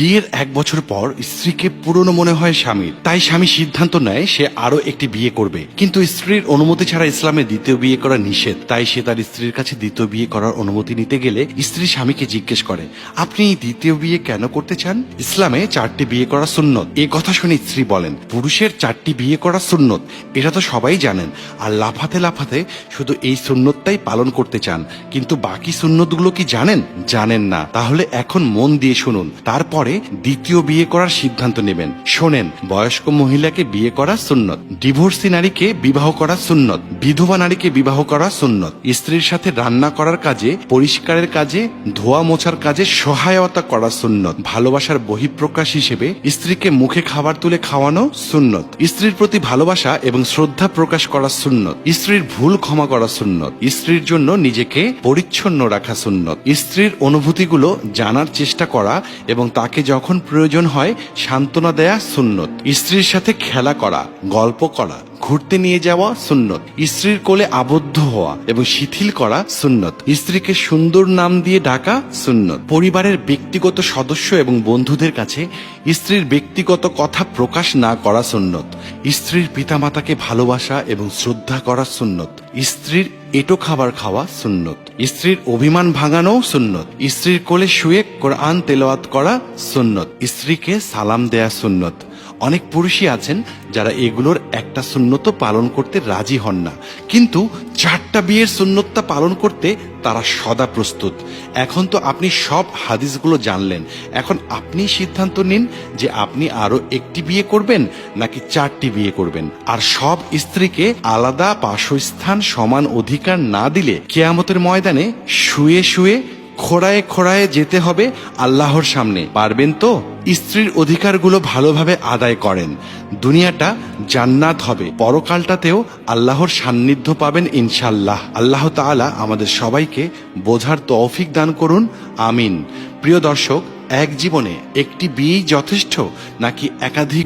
বিয়ের এক বছর পর স্ত্রীকে পুরনো মনে হয় স্বামীর তাই স্বামী সিদ্ধান্ত নেয় সে আরও একটি বিয়ে করবে। কিন্তু স্ত্রীর অনুমতি ছাড়া ইসলামে দ্বিতীয় বিয়ে করা নিষেধ। তাই সে তার স্ত্রীর কাছে দ্বিতীয় বিয়ে করার অনুমতি নিতে গেলে স্ত্রী স্বামীকে জিজ্ঞেস করে, আপনি দ্বিতীয় বিয়ে কেন করতে চান? ইসলামে চারটি বিয়ে করা সুন্নত। এ কথা শুনে স্ত্রী বলেন, পুরুষের চারটি বিয়ে করা সুন্নত। এটা তো সবাই জানেন। আর লাফাতে লাফাতে শুধু এই সুন্নতটাই পালন করতে চান। কিন্তু বাকি সুন্নতগুলো কি জানেন? জানেন না। তাহলে এখন মন দিয়ে শুনুন। তারপরে দ্বিতীয় বিয়ে করার সিদ্ধান্ত নেবেন। শোনেন, বয়স্ক মহিলাকে বিয়ে করা সুন্নত, ডিভোর্সি নারীকে বিবাহ করা সুন্নত, বিধবা নারীকে বিবাহ করা সুন্নত, স্ত্রীর সাথে রান্না করার কাজে, পরিষ্কারের কাজে, ধোয়া মোছার কাজে সহায়তা করা সুন্নত, ভালোবাসার বহিঃপ্রকাশ হিসেবে স্ত্রীকে মুখে খাবার তুলে খাওয়ানো সুন্নত, স্ত্রীর প্রতি ভালোবাসা এবং শ্রদ্ধা প্রকাশ করা সুন্নত, স্ত্রীর ভুল ক্ষমা করা সুন্নত, স্ত্রীর জন্য নিজেকে পরিচ্ছন্ন রাখা সুন্নত, স্ত্রীর অনুভূতিগুলো জানার চেষ্টা করা এবং তাকে যখন প্রয়োজন হয়, সান্ত্বনা দেয়া সুন্নত। স্ত্রীর সাথে খেলা করা, গল্প করা, ঘুরতে নিয়ে যাওয়া সুন্নত। স্ত্রীর কোলে আবদ্ধ হওয়া এবং শিথিল করা সুন্নত। স্ত্রীকে সুন্দর নাম দিয়ে ডাকা সুন্নত। পরিবারের ব্যক্তিগত সদস্য এবং বন্ধুদের কাছে স্ত্রীর ব্যক্তিগত কথা প্রকাশ না করা সুন্নত। স্ত্রীর পিতামাতাকে ভালোবাসা এবং শ্রদ্ধা করা সুন্নত। স্ত্রীর এটো খাবার খাওয়া সুন্নত। স্ত্রীর অভিমান ভাঙানো সুন্নত। স্ত্রীর কোলে শুয়ে কোরআন তেলাওয়াত করা সুন্নত। স্ত্রীকে সালাম দেয়া সুন্নত। অনেক পুরুষই আছেন যারা এগুলোর একটা সুন্নত পালন করতে রাজি হন না। কিন্তু চারটা বিয়ের সুন্নতটা পালন করতে তারা সদা প্রস্তুত। এখন তো আপনি সব হাদিসগুলো জানলেন। এখন আপনি সিদ্ধান্ত নিন যে আপনি আরও একটি বিয়ে করবেন নাকি চারটি বিয়ে করবেন। আর সব স্ত্রীকে আলাদা বাসস্থান সমান অধিকার না দিলে কেয়ামতের ময়দানে শুয়ে শুয়ে খোড়ায় খোড়ায় যেতে হবে আল্লাহর সামনে। পারবেন তো? স্ত্রীর অধিকারগুলো ভালোভাবে আদায় করেন। দুনিয়াটা জান্নাত হবে। পরকালটাতেও আল্লাহর সান্নিধ্য পাবেন ইনশাল্লাহ আল্লাহ তালা আমাদের সবাইকে বোঝার তৌফিক দান করুন। আমিন। প্রিয় দর্শক, এক জীবনে একটি বিয়েই যথেষ্ট নাকি একাধিক